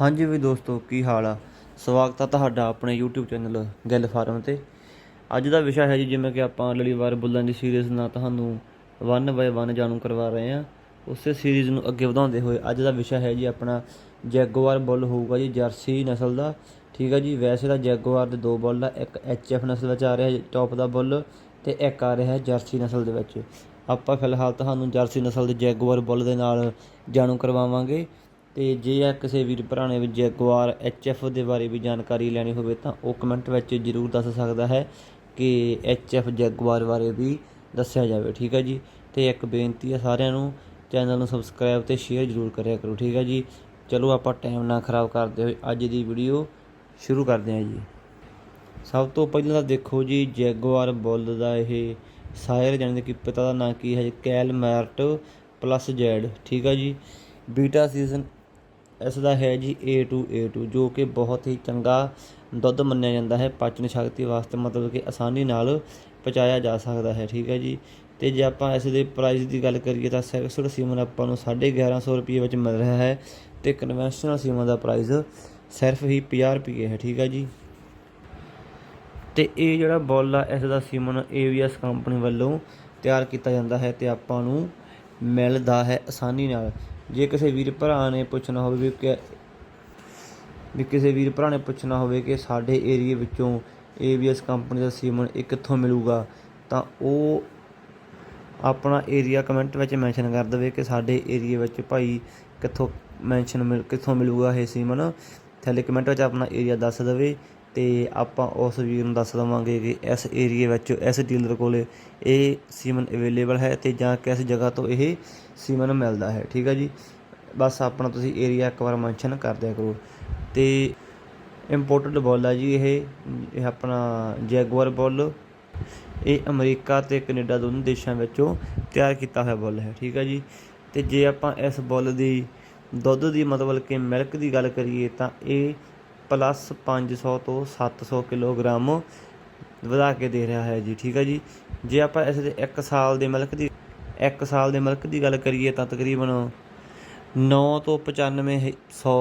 ਹਾਂਜੀ ਵੀ ਦੋਸਤੋ, ਕੀ ਹਾਲ ਆ? ਸਵਾਗਤ ਆ ਤੁਹਾਡਾ ਆਪਣੇ YouTube ਚੈਨਲ ਗਿੱਲ ਫਾਰਮ ਤੇ। ਅੱਜ ਦਾ ਵਿਸ਼ਾ ਹੈ ਜੀ, ਜਿਵੇਂ ਕਿ ਆਪਾਂ ਲੜੀਵਾਰ ਬੁੱਲਾਂ ਦੀ ਸੀਰੀਜ਼ ਨਾਲ ਤੁਹਾਨੂੰ 1 ਬਾਏ 1 ਜਾਣੂ ਕਰਵਾ ਰਹੇ ਹਾਂ। ਉਸੇ ਸੀਰੀਜ਼ ਨੂੰ ਅੱਗੇ ਵਧਾਉਂਦੇ ਹੋਏ ਅੱਜ ਦਾ ਵਿਸ਼ਾ ਹੈ ਜੀ ਆਪਣਾ ਜੈਗੁਆਰ ਬੁੱਲ ਹੋਊਗਾ ਜੀ, ਜਰਸੀ ਨਸਲ ਦਾ। ਠੀਕ ਹੈ ਜੀ, ਵੈਸੇ ਤਾਂ ਜੈਗੁਆਰ ਦੇ ਦੋ ਬੁੱਲ ਆ, ਇੱਕ ਐਚਐਫ ਨਸਲ ਵਿੱਚ ਆ ਰਿਹਾ ਹੈ ਟੌਪ ਦਾ ਬੁੱਲ ਤੇ ਇੱਕ ਆ ਰਿਹਾ ਜਰਸੀ ਨਸਲ ਦੇ ਵਿੱਚ। ਆਪਾਂ ਫਿਲਹਾਲ ਤੁਹਾਨੂੰ ਜਰਸੀ ਨਸਲ ਦੇ ਜੈਗੁਆਰ ਬੁੱਲ ਦੇ ਨਾਲ ਜਾਣੂ ਕਰਵਾਵਾਂਗੇ। ਅਤੇ ਜੇ ਆ ਕਿਸੇ ਵੀਰ ਭਰਾ ਨੇ ਵੀ ਜੈਗੁਆਰ ਐਚਐਫ ਦੇ ਬਾਰੇ ਵੀ ਜਾਣਕਾਰੀ ਲੈਣੀ ਹੋਵੇ ਤਾਂ ਉਹ ਕਮੈਂਟ ਵਿੱਚ ਜਰੂਰ ਦੱਸ ਸਕਦਾ ਹੈ ਕਿ ਐਚਐਫ ਜੈਗੁਆਰ ਬਾਰੇ ਵੀ ਦੱਸਿਆ ਜਾਵੇ, ਠੀਕ ਹੈ ਜੀ? ਅਤੇ ਇੱਕ ਬੇਨਤੀ ਹੈ ਸਾਰਿਆਂ ਨੂੰ, ਚੈਨਲ ਨੂੰ ਸਬਸਕ੍ਰਾਈਬ ਤੇ ਸ਼ੇਅਰ ਜਰੂਰ ਕਰਿਆ ਕਰੋ, ਠੀਕ ਹੈ ਜੀ? ਚਲੋ ਆਪਾਂ ਟਾਈਮ ਨਾ ਖਰਾਬ ਕਰਦੇ ਹੋਏ ਅੱਜ ਦੀ ਵੀਡੀਓ ਸ਼ੁਰੂ ਕਰਦੇ ਹਾਂ ਜੀ। ਸਭ ਤੋਂ ਪਹਿਲਾਂ ਤਾਂ ਦੇਖੋ ਜੀ ਜੈਗੁਆਰ ਬੁੱਲ ਦਾ ਇਹ ਸਾਇਰ ਜਾਣੀ ਕਿ ਪਿਤਾ ਦਾ ਨਾਂ ਕੀ ਹੈ ਕੈਲ ਮੈਰਟ ਪਲੱਸ ਜ਼ੈਡ, ਠੀਕ ਹੈ ਜੀ? ਬੀਟਾ ਸੀਜ਼ਨ ਇਸ ਦਾ ਹੈ ਜੀ A2 A2 ਜੋ ਕਿ ਬਹੁਤ ਹੀ ਚੰਗਾ ਦੁੱਧ ਮੰਨਿਆ ਜਾਂਦਾ ਹੈ। ਪਾਚਨ ਸ਼ਕਤੀ ਵਾਸਤੇ ਮਤਲਬ ਕਿ ਆਸਾਨੀ ਨਾਲ ਪਚਾਇਆ ਜਾ ਸਕਦਾ ਹੈ, ਠੀਕ ਹੈ ਜੀ। ਤੇ ਜੇ ਆਪਾਂ ਇਸ ਦੇ ਪ੍ਰਾਈਸ ਦੀ ਗੱਲ ਕਰੀਏ ਤਾਂ ਸੈਕਸਡ ਸੀਮਨ ਆਪਾਂ ਨੂੰ 1150 ਰੁਪਏ ਵਿੱਚ ਮਿਲ ਰਿਹਾ ਹੈ ਤੇ ਕਨਵੈਨਸ਼ਨਲ ਸੀਮਨ ਦਾ ਪ੍ਰਾਈਸ ਸਿਰਫ ਹੀ 50 ਰੁਪਏ ਹੈ, ਠੀਕ ਹੈ ਜੀ। ਤੇ ਇਹ ਜਿਹੜਾ ਬੁੱਲ ਆ, ਇਸ ਦਾ ਸੀਮਨ AVS ਕੰਪਨੀ ਵੱਲੋਂ ਤਿਆਰ ਕੀਤਾ ਜਾਂਦਾ ਹੈ ਤੇ ਆਪਾਂ ਨੂੰ ਮਿਲਦਾ ਹੈ ਆਸਾਨੀ ਨਾਲ। ਜੇ ਕਿਸੇ ਵੀਰ ਭਰਾ ਨੇ ਪੁੱਛਣਾ ਹੋਵੇ ਵੀ ਕਿ ਵੀ ਕਿਸੇ ਵੀਰ ਭਰਾ ਨੇ ਪੁੱਛਣਾ ਹੋਵੇ ਕਿ ਸਾਡੇ ਏਰੀਏ ਵਿੱਚੋਂ AVS ਕੰਪਨੀ ਦਾ ਸੀਮਨ ਇਹ ਕਿੱਥੋਂ ਮਿਲੂਗਾ, ਤਾਂ ਉਹ ਆਪਣਾ ਏਰੀਆ ਕਮੈਂਟ ਵਿੱਚ ਮੈਂਸ਼ਨ ਕਰ ਦੇਵੇ ਕਿ ਸਾਡੇ ਏਰੀਏ ਵਿੱਚ ਭਾਈ ਕਿੱਥੋਂ ਮੈਂਸ਼ਨ ਮਿਲ ਕਿੱਥੋਂ ਮਿਲੂਗਾ ਇਹ ਸੀਮਨ। ਥੱਲੇ ਕਮੈਂਟ ਵਿੱਚ ਆਪਣਾ ਏਰੀਆ ਦੱਸ ਦੇਵੇ। ਅਤੇ ਆਪਾਂ ਉਸ ਵੀਰ ਨੂੰ ਦੱਸ ਦੇਵਾਂਗੇ ਕਿ ਇਸ ਏਰੀਏ ਵਿੱਚ, ਇਸ ਡੀਲਰ ਕੋਲ ਇਹ ਸੀਮਨ ਅਵੇਲੇਬਲ ਹੈ ਅਤੇ ਜਾਂ ਕਿਸ ਜਗ੍ਹਾ ਤੋਂ ਇਹ ਸੀਮਨ ਮਿਲਦਾ ਹੈ, ਠੀਕ ਹੈ ਜੀ? ਬਸ ਆਪਣਾ ਤੁਸੀਂ ਏਰੀਆ ਇੱਕ ਵਾਰ ਮੈਂਸ਼ਨ ਕਰ ਦਿਆ ਕਰੋ। ਤੇ ਇੰਪੋਰਟਡ ਬੁੱਲ ਆ ਜੀ ਇਹ ਇਹ ਆਪਣਾ ਜੈਗੁਆਰ ਬੁੱਲ। ਇਹ ਅਮਰੀਕਾ ਤੇ ਕੈਨੇਡਾ ਦੋਨੋਂ ਦੇਸ਼ਾਂ ਵਿੱਚੋਂ ਤਿਆਰ ਕੀਤਾ ਹੋਇਆ ਬੁੱਲ ਹੈ, ਠੀਕ ਹੈ ਜੀ? ਤੇ ਜੇ ਆਪਾਂ ਇਸ ਬੁੱਲ ਦੀ ਦੁੱਧ ਦੀ ਮਤਲਬ ਕਿ ਮਿਲਕ ਦੀ ਗੱਲ ਕਰੀਏ ਤਾਂ ਇਹ ਪਲੱਸ 500 ਤੋਂ 700 ਕਿਲੋਗ੍ਰਾਮ ਵਧਾ ਕੇ ਦੇ ਰਿਹਾ ਹੈ ਜੀ, ਠੀਕ ਹੈ ਜੀ। ਜੇ ਆਪਾਂ ਇਸ ਦੇ 1 ਸਾਲ ਦੇ ਮਲਕ ਦੀ 1 ਸਾਲ ਦੇ ਮਲਕ ਦੀ ਗੱਲ ਕਰੀਏ ਤਾਂ ਤਕਰੀਬਨ 9 ਤੋਂ 9500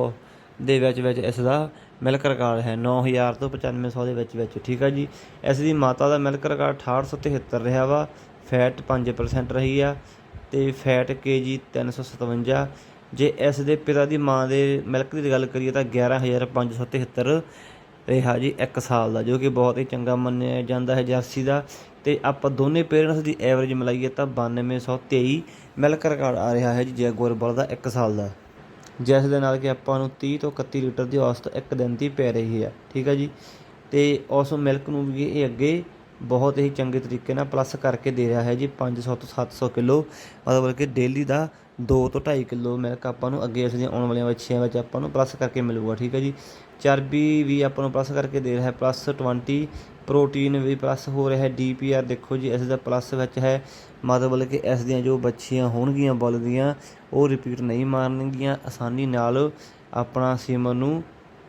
ਦੇ ਵਿੱਚ ਵਿੱਚ ਇਸ ਦਾ ਮਿਲਕ ਰਿਕਾਰਡ ਹੈ। 9000 ਤੋਂ 9500 ਦੇ ਵਿੱਚ ਵਿੱਚ, ਠੀਕ ਹੈ ਜੀ। ਇਸ ਦੀ ਮਾਤਾ ਦਾ ਮਿਲਕ ਰਿਕਾਰਡ 6873 ਰਿਹਾ ਵਾ। ਫੈਟ 5% ਰਹੀ ਆ ਤੇ ਫੈਟ ਕੇਜੀ 357 ਜੇ ਇਸ ਦੇ ਪਿਤਾ ਦੀ ਮਾਂ ਦੇ ਮਿਲਕ ਦੀ ਗੱਲ ਕਰੀਏ ਤਾਂ 11573 ਰਿਹਾ ਜੀ 1 ਸਾਲ ਦਾ, ਜੋ ਕਿ ਬਹੁਤ ਹੀ ਚੰਗਾ ਮੰਨਿਆ ਜਾਂਦਾ ਹੈ ਜਰਸੀ ਦਾ। ਤੇ ਆਪਾਂ ਦੋਨੇ ਪੇਰੈਂਟਸ ਦੀ ਐਵਰੇਜ ਮਿਲਾਈਏ ਤਾਂ 9223 ਮਿਲਕ ਰਿਕਾਰਡ ਆ ਰਿਹਾ ਹੈ ਜੀ ਜੈਗੁਆਰ ਬਲ ਦਾ 1 ਸਾਲ ਦਾ। ਜਿਸ ਦੇ ਨਾਲ ਕਿ ਆਪਾਂ ਨੂੰ 30 ਤੋਂ 31 ਲੀਟਰ ਦੀ ਔਸਤ ਇੱਕ ਦਿਨ ਦੀ ਪੈ ਰਹੀ ਹੈ, ਠੀਕ ਹੈ ਜੀ। ਤੇ ਉਸ ਮਿਲਕ ਨੂੰ ਵੀ ਇਹ ਅੱਗੇ ਬਹੁਤ ਹੀ ਚੰਗੇ ਤਰੀਕੇ ਨਾਲ ਪਲੱਸ ਕਰਕੇ ਦੇ ਰਿਹਾ ਹੈ ਜੀ 500 ਤੋਂ 700 ਕਿਲੋ। ਮਤਲਬ ਕਿ ਡੇਲੀ ਦਾ 2 ਤੋਂ 2.5 ਕਿਲੋ ਮਿਲਕ ਆਪਾਂ ਨੂੰ ਅੱਗੇ ਇਸ ਦੀਆਂ ਆਉਣ ਵਾਲੀਆਂ ਵੱਛੀਆਂ ਵਿੱਚ ਆਪਾਂ ਨੂੰ ਪਲੱਸ ਕਰਕੇ ਮਿਲੂਗਾ, ਠੀਕ ਹੈ ਜੀ। ਚਰਬੀ ਵੀ ਆਪਾਂ ਨੂੰ ਪਲੱਸ ਕਰਕੇ ਦੇ ਰਿਹਾ ਹੈ ਪਲੱਸ 20 ਪ੍ਰੋਟੀਨ ਵੀ ਪਲੱਸ ਹੋ ਰਿਹਾ ਹੈ ਡੀਪੀਆਰ ਦੇਖੋ ਜੀ, ਇਸ ਦਾ ਪਲੱਸ ਵਿੱਚ ਹੈ। ਮਤਲਬ ਕਿ ਇਸ ਦੀਆਂ ਜੋ ਬੱਚੀਆਂ ਹੋਣਗੀਆਂ ਬੁੱਲ ਦੀਆਂ ਉਹ ਰਿਪੀਟ ਨਹੀਂ ਮਾਰਨਗੀਆਂ, ਆਸਾਨੀ ਨਾਲ ਆਪਣਾ ਸੀਮਨ ਨੂੰ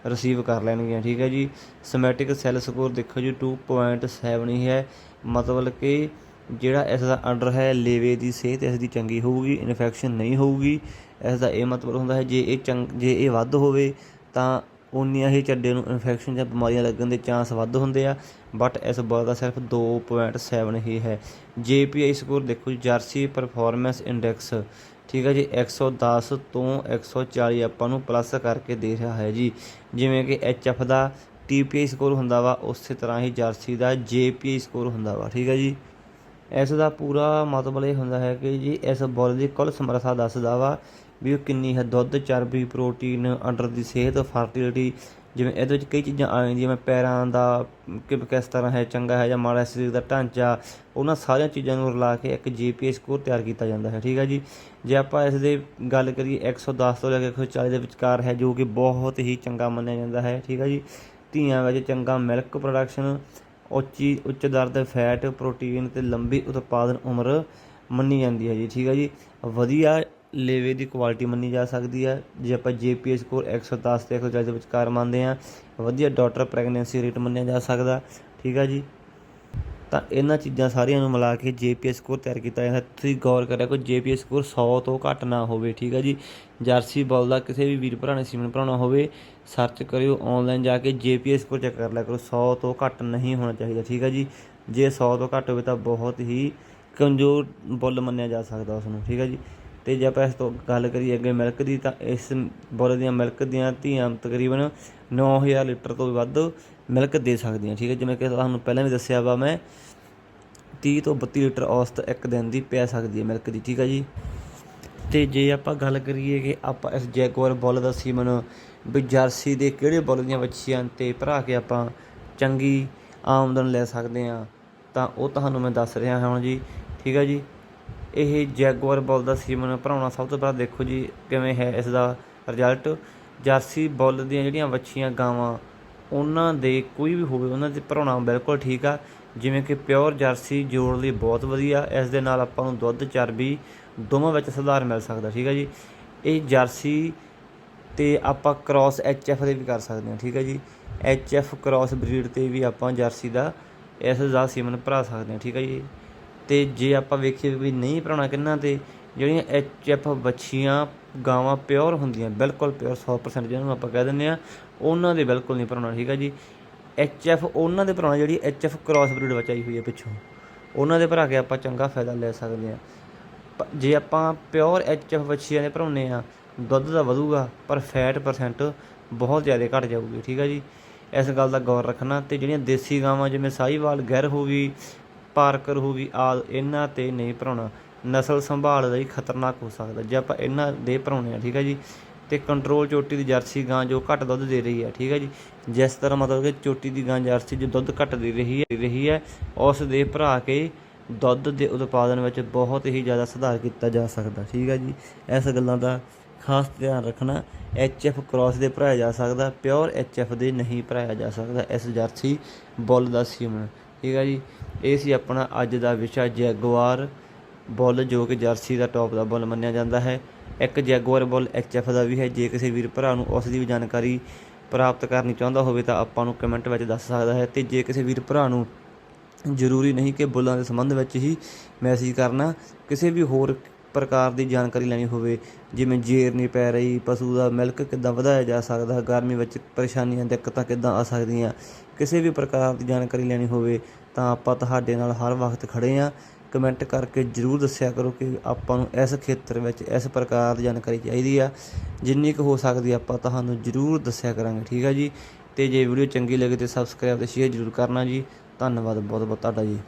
ਰਿਸੀਵ ਕਰ ਲੈਣਗੀਆਂ, ਠੀਕ ਹੈ ਜੀ? ਸਮੈਟਿਕ ਸੈੱਲ ਸਕੋਰ ਦੇਖੋ ਜੀ 2.7 ਹੀ ਹੈ। ਮਤਲਬ ਕਿ ਜਿਹੜਾ ਇਸ ਦਾ ਅੰਡਰ ਹੈ, ਲੇਵੇ ਦੀ ਸਿਹਤ ਇਸ ਦੀ ਚੰਗੀ ਹੋਊਗੀ ਇਨਫੈਕਸ਼ਨ ਨਹੀਂ ਹੋਊਗੀ। ਇਸ ਦਾ ਇਹ ਮਤਲਬ ਹੁੰਦਾ ਹੈ, ਜੇ ਇਹ ਚੰਗ, ਜੇ ਇਹ ਵੱਧ ਹੋਵੇ, ਤਾਂ ਉਨੀਆਂ ਹੀ ਚੱਡੇ ਨੂੰ ਇਨਫੈਕਸ਼ਨ ਜਾਂ ਬਿਮਾਰੀਆਂ ਲੱਗਣ ਦੇ ਚਾਂਸ ਵੱਧ ਹੁੰਦੇ ਆ। ਬਟ ਇਸ ਬਾਲ ਦਾ ਸਿਰਫ 2.7 ਹੀ ਹੈ। JPI ਸਕੋਰ ਦੇਖੋ ਜੀ ਜਰਸੀ ਪਰਫਾਰਮੈਂਸ ਇੰਡੈਕਸ ਠੀਕ ਹੈ ਜੀ 110 ਤੋਂ 140 ਆਪਾਂ ਨੂੰ ਪਲੱਸ ਕਰਕੇ ਦੇ ਰਿਹਾ ਹੈ ਜੀ। ਜਿਵੇਂ ਕਿ HF ਦਾ TPI ਸਕੋਰ ਹੁੰਦਾ ਵਾ, ਉਸੇ ਤਰ੍ਹਾਂ ਹੀ ਜਰਸੀ ਦਾ JPI ਸਕੋਰ ਹੁੰਦਾ ਵਾ, ਠੀਕ ਹੈ ਜੀ। ਇਸ ਦਾ ਪੂਰਾ ਮਤਲਬ ਇਹ ਹੁੰਦਾ ਹੈ ਕਿ ਜੀ, ਇਸ ਬੋਲ ਦੀ ਕੁੱਲ ਸਮਰੱਥਾ ਦੱਸਦਾ ਵਾ ਵੀ ਉਹ ਕਿੰਨੀ ਹੈ, ਦੁੱਧ, ਚਰਬੀ, ਪ੍ਰੋਟੀਨ, ਅੰਡਰ ਦੀ ਸਿਹਤ, ਫਰਟੀਲਿਟੀ ਜਿਵੇਂ ਇਹਦੇ ਵਿੱਚ ਕਈ ਚੀਜ਼ਾਂ ਆ ਜਾਂਦੀਆਂ, ਜਿਵੇਂ ਪੈਰਾਂ ਦਾ ਕਿ ਕਿਸ ਤਰ੍ਹਾਂ ਹੈ, ਚੰਗਾ ਹੈ ਜਾਂ ਮਾੜਾ ਸਰੀਰ ਦਾ ਢਾਂਚਾ, ਉਹਨਾਂ ਸਾਰੀਆਂ ਚੀਜ਼ਾਂ ਨੂੰ ਰਲਾ ਕੇ ਇੱਕ ਜੀਪੀਐਸ ਸਕੋਰ ਤਿਆਰ ਕੀਤਾ ਜਾਂਦਾ ਹੈ, ਠੀਕ ਹੈ ਜੀ? ਜੇ ਆਪਾਂ ਇਸ ਦੇ ਗੱਲ ਕਰੀਏ 110 ਤੋਂ ਲੈ ਕੇ 140 ਦੇ ਵਿਚਕਾਰ ਹੈ, ਜੋ ਕਿ ਬਹੁਤ ਹੀ ਚੰਗਾ ਮੰਨਿਆ ਜਾਂਦਾ ਹੈ, ਠੀਕ ਹੈ ਜੀ? ਧੀਆਂ ਵਿੱਚ ਚੰਗਾ ਮਿਲਕ ਪ੍ਰੋਡਕਸ਼ਨ ਉੱਚੀ, ਉੱਚ ਦਰ ਦੇ ਫੈਟ ਪ੍ਰੋਟੀਨ ਤੇ ਲੰਬੀ ਉਤਪਾਦਨ ਉਮਰ ਮੰਨੀ ਜਾਂਦੀ ਹੈ ਜੀ, ਠੀਕ ਹੈ ਜੀ? ਵਧੀਆ ਲੇਵੇ ਦੀ ਕੁਆਲਿਟੀ ਮੰਨੀ ਜਾ ਸਕਦੀ ਹੈ। ਜੇ ਆਪਾਂ ਜੀਪੀਐਸ ਸਕੋਰ 110 ਤੇ 140 ਦੇ ਵਿਚਕਾਰ ਮੰਨਦੇ ਆ ਵਧੀਆ ਡਾਟਰ ਪ੍ਰੈਗਨੈਂਸੀ ਰੇਟ ਮੰਨਿਆ ਜਾ ਸਕਦਾ। ਠੀਕ ਹੈ ਜੀ? ਤਾਂ ਇਹਨਾਂ ਚੀਜ਼ਾਂ ਸਾਰੀਆਂ ਨੂੰ ਮਿਲਾ ਕੇ ਜੀਪੀਐਸ ਸਕੋਰ ਤਿਆਰ ਕੀਤਾ ਜਾਂਦਾ। ਤੁਸੀਂ ਗੌਰ ਕਰਿਆ ਕੋਈ ਜੀਪੀਐਸ ਸਕੋਰ 100 ਤੋਂ ਘੱਟ ਨਾ ਹੋਵੇ। ਠੀਕ ਹੈ ਜੀ? ਜਰਸੀ ਬੋਲ ਦਾ ਕਿਸੇ ਵੀ ਵੀਰ ਭਰਾ ਨੇ ਸੀਮਨ ਭਰਾਉਣਾ ਹੋਵੇ ਸਰਚ ਕਰਿਓ ਆਨਲਾਈਨ ਜਾ ਕੇ ਜੀਪੀਐਸ ਸਕੋਰ ਚੈੱਕ ਕਰ ਲਿਆ ਕਰੋ। 100 ਤੋਂ ਘੱਟ ਨਹੀਂ ਹੋਣਾ ਚਾਹੀਦਾ। ਠੀਕ ਹੈ ਜੀ? ਜੇ 100 ਤੋਂ ਘੱਟ ਹੋਵੇ ਤਾਂ ਬਹੁਤ ਹੀ ਕਮਜ਼ੋਰ ਬੁੱਲ ਮੰਨਿਆ ਜਾ ਸਕਦਾ ਉਸ ਨੂੰ ਠੀਕ ਹੈ ਜੀ? ਅਤੇ ਜੇ ਆਪਾਂ ਇਸ ਤੋਂ ਗੱਲ ਕਰੀਏ ਅੱਗੇ ਮਿਲਕ ਦੀ, ਤਾਂ ਇਸ ਬੁੱਲ ਦੀਆਂ ਮਿਲਕ ਦੀਆਂ ਧੀਆਂ ਤਕਰੀਬਨ 9000 ਲੀਟਰ ਤੋਂ ਵੱਧ ਮਿਲਕ ਦੇ ਸਕਦੀਆਂ, ਠੀਕ ਹੈ? ਜਿਵੇਂ ਕਿ ਤੁਹਾਨੂੰ ਪਹਿਲਾਂ ਵੀ ਦੱਸਿਆ ਵਾ ਮੈਂ 30 ਤੋਂ 32 ਲੀਟਰ ਔਸਤ ਇੱਕ ਦਿਨ ਦੀ ਪੈ ਸਕਦੀ ਹੈ ਮਿਲਕ ਦੀ, ਠੀਕ ਹੈ ਜੀ? ਤੇ ਜੇ ਆਪਾਂ ਗੱਲ ਕਰੀਏ ਕਿ ਆਪਾਂ ਇਸ ਜੈਗੁਆਰ ਬੁੱਲ ਦਾ ਸੀਮਨ ਵੀ ਜਰਸੀ ਦੇ ਕਿਹੜੇ ਬੁੱਲ ਦੀਆਂ ਵੱਛੀਆਂ ਤੇ ਭਰਾ ਕੇ ਆਪਾਂ ਚੰਗੀ ਆਮਦਨ ਲੈ ਸਕਦੇ ਆ ਤਾਂ ਉਹ ਤੁਹਾਨੂੰ ਮੈਂ ਦੱਸ ਰਿਹਾ ਹਾਂ ਜੀ, ਠੀਕ ਹੈ ਜੀ? ਇਹ ਜੈਗੁਆਰ ਬੁੱਲ ਦਾ ਸੀਮਨ ਭਰਾਉਣਾ ਸਭ ਤੋਂ ਪਹਿਲਾਂ ਦੇਖੋ ਜੀ ਕਿਵੇਂ ਹੈ ਇਸ ਦਾ ਰਿਜ਼ਲਟ ਜਰਸੀ ਬੁੱਲ ਦੀਆਂ ਜਿਹੜੀਆਂ ਵੱਛੀਆਂ ਗਾਵਾਂ, ਉਹਨਾਂ ਦੇ ਕੋਈ ਵੀ ਹੋਵੇ, ਉਹਨਾਂ ਦੇ ਭਰਾਉਣਾ ਬਿਲਕੁਲ ਠੀਕ ਆ। ਜਿਵੇਂ ਕਿ ਪਿਓਰ ਜਰਸੀ ਜੋੜ ਲਈ ਬਹੁਤ ਵਧੀਆ, ਇਸ ਦੇ ਨਾਲ ਆਪਾਂ ਨੂੰ ਦੁੱਧ, ਚਰਬੀ ਦੋਵਾਂ ਵਿੱਚ ਸੁਧਾਰ ਮਿਲ ਸਕਦਾ, ਠੀਕ ਹੈ ਜੀ। ਇਹ ਜਰਸੀ ਤੇ ਆਪਾਂ ਕ੍ਰਾਸ ਐਫ ਦੇ ਵੀ ਕਰ ਸਕਦੇ ਹਾਂ, ਠੀਕ ਹੈ ਜੀ। ਐਫ ਕ੍ਰਾਸ ਬਰੀਡ ਤੇ ਵੀ ਆਪਾਂ ਜਰਸੀ ਦਾ, ਇਸ ਦਾ ਸੀਮਨ ਭਰਾ ਸਕਦੇ ਹਾਂ, ਠੀਕ ਹੈ ਜੀ। ਅਤੇ ਜੇ ਆਪਾਂ ਵੇਖੀਏ ਵੀ ਨਹੀਂ ਭਰਾਉਣਾ ਕਿੰਨਾ ਤੇ ਜਿਹੜੀਆਂ ਐਫ ਵੱਛੀਆਂ ਗਾਵਾਂ ਪਿਓਰ ਹੁੰਦੀਆਂ, ਬਿਲਕੁਲ ਪਿਓਰ 100% ਜਿਹਨੂੰ ਆਪਾਂ ਕਹਿ ਦਿੰਦੇ ਆ ਉਹਨਾਂ ਦੇ ਬਿਲਕੁਲ ਨਹੀਂ ਭਰਾਉਣਾ ਠੀਕ ਆ ਜੀ। ਐਫ ਉਹਨਾਂ ਦੇ ਭਰਾਉਣਾ ਜਿਹੜੀ ਐਫ ਕ੍ਰਾਸ ਬਰੀਡ ਬਚਾਈ ਹੋਈ ਹੈ ਪਿੱਛੋਂ, ਉਹਨਾਂ ਦੇ ਭਰਾ ਕੇ ਆਪਾਂ ਚੰਗਾ ਫਾਇਦਾ ਲੈ ਸਕਦੇ ਆ ਪ- ਜੇ ਆਪਾਂ ਪਿਓਰ ਐਫ ਵੱਛੀਆਂ ਦੇ ਭਰਾਉਨੇ ਆ ਦੁੱਧ ਦਾ ਵਧੂਗਾ, ਪਰ ਫੈਟ ਪਰਸੈਂਟ ਬਹੁਤ ਜ਼ਿਆਦਾ ਘਟ ਜਾਊਗੀ, ਠੀਕ ਹੈ ਜੀ। ਇਸ ਗੱਲ ਦਾ ਗੌਰ ਰੱਖਣਾ ਤੇ ਜਿਹੜੀਆਂ ਦੇਸੀ ਗਾਵਾਂ ਜਿਵੇਂ ਸਾਹੀਵਾਲ ਗੈਰ ਹੋ ਗਈ ਪਾਰਕਰ ਹੋ ਗਈ ਆਦਿ, ਇਹਨਾਂ ਤੇ ਨਹੀਂ ਭਰਾਉਣਾ। ਨਸਲ ਸੰਭਾਲ ਲਈ ਖਤਰਨਾਕ ਹੋ ਸਕਦਾ। ਜੇ ਆਪਾਂ ਇਹਨਾਂ ਦੇ ਭਰਾਉਣੇ ਆ, ਠੀਕ ਹੈ ਜੀ, ਤੇ ਕੰਟਰੋਲ ਚੋਟੀ ਦੀ ਜਰਸੀ ਗਾਂ ਜੋ ਘੱਟ ਦੁੱਧ ਦੇ ਰਹੀ ਹੈ ਠੀਕ ਹੈ ਜੀ, ਜਿਸ ਤਰ੍ਹਾਂ ਮਤਲਬ ਕਿ ਚੋਟੀ ਦੀ ਗਾਂ ਜਰਸੀ ਜੋ ਦੁੱਧ ਘੱਟ ਦੇ ਰਹੀ ਹੈ ਦੇ ਰਹੀ ਹੈ ਉਸ ਦੇ ਭਰਾ ਕੇ ਦੁੱਧ ਦੇ ਉਤਪਾਦਨ ਵਿੱਚ ਬਹੁਤ ਹੀ ਜ਼ਿਆਦਾ ਸੁਧਾਰ ਕੀਤਾ ਜਾ ਸਕਦਾ, ਠੀਕ ਹੈ ਜੀ। ਇਸ ਗੱਲਾਂ ਦਾ ਖਾਸ ਧਿਆਨ ਰੱਖਣਾ ਐਫ ਕ੍ਰਾਸ ਦੇ ਭਰਾਇਆ ਜਾ ਸਕਦਾ ਪਿਓਰ ਐਫ ਦੇ ਨਹੀਂ ਭਰਾਇਆ ਜਾ ਸਕਦਾ, ਇਸ ਜਰਸੀ ਬੁੱਲ ਦਾ ਸੀਮਨ। ਠੀਕ ਹੈ ਜੀ। ਇਹ ਸੀ ਆਪਣਾ ਅੱਜ ਦਾ ਵਿਸ਼ਾ, ਜੈਗੁਆਰ ਬੁੱਲ, ਜੋ ਕਿ ਜਰਸੀ ਦਾ ਟੌਪ ਦਾ ਬੁੱਲ ਮੰਨਿਆ ਜਾਂਦਾ ਹੈ। ਇੱਕ ਜੈਗੁਆਰ ਬੁੱਲ ਐਫ ਦਾ ਵੀ ਹੈ। ਜੇ ਕਿਸੇ ਵੀਰ ਭਰਾ ਨੂੰ ਉਸ ਦੀ ਵੀ ਜਾਣਕਾਰੀ ਪ੍ਰਾਪਤ ਕਰਨੀ ਚਾਹੁੰਦਾ ਹੋਵੇ ਤਾਂ ਆਪਾਂ ਨੂੰ ਕਮੈਂਟ ਵਿੱਚ ਦੱਸ ਸਕਦਾ ਹੈ। ਤੇ ਜੇ ਕਿਸੇ ਵੀਰ ਭਰਾ ਨੂੰ ਜ਼ਰੂਰੀ ਨਹੀਂ ਕਿ ਬੁੱਲਾਂ ਦੇ ਸੰਬੰਧ ਵਿੱਚ ਹੀ ਮੈਸੇਜ ਕਰਨਾ, ਕਿਸੇ ਵੀ ਹੋਰ ਪ੍ਰਕਾਰ ਦੀ ਜਾਣਕਾਰੀ ਲੈਣੀ ਹੋਵੇ, ਜਿਵੇਂ ਜੇਰ ਨਹੀਂ ਪੈ ਰਹੀ, ਪਸ਼ੂ ਦਾ ਮਿਲਕ ਕਿੱਦਾਂ ਵਧਾਇਆ ਜਾ ਸਕਦਾ, ਗਰਮੀ ਵਿੱਚ ਪਰੇਸ਼ਾਨੀਆਂ, ਦਿੱਕਤਾਂ ਕਿੱਦਾਂ ਆ ਸਕਦੀਆਂ ਕਿਸੇ ਵੀ ਪ੍ਰਕਾਰ ਦੀ ਜਾਣਕਾਰੀ ਲੈਣੀ ਹੋਵੇ ਤਾਂ ਆਪਾਂ ਤੁਹਾਡੇ ਨਾਲ ਹਰ ਵਕਤ ਖੜੇ ਆ। ਕਮੈਂਟ ਕਰਕੇ ਜਰੂਰ ਦੱਸਿਆ ਕਰੋ ਕਿ ਆਪਾਂ ਨੂੰ ਇਸ ਖੇਤਰ ਵਿੱਚ ਇਸ ਪ੍ਰਕਾਰ ਦੀ ਜਾਣਕਾਰੀ ਚਾਹੀਦੀ ਆ। ਜਿੰਨੀ ਕੁ ਹੋ ਸਕਦੀ ਆਪਾਂ ਤੁਹਾਨੂੰ ਜਰੂਰ ਦੱਸਿਆ ਕਰਾਂਗੇ, ਠੀਕ ਆ ਜੀ? ਤੇ ਜੇ ਵੀਡੀਓ ਚੰਗੀ ਲੱਗੇ ਤੇ ਸਬਸਕ੍ਰਾਈਬ ਤੇ ਸ਼ੇਅਰ ਜਰੂਰ ਕਰਨਾ ਜੀ। ਧੰਨਵਾਦ ਬਹੁਤ ਬਹੁਤ ਤੁਹਾਡਾ ਜੀ।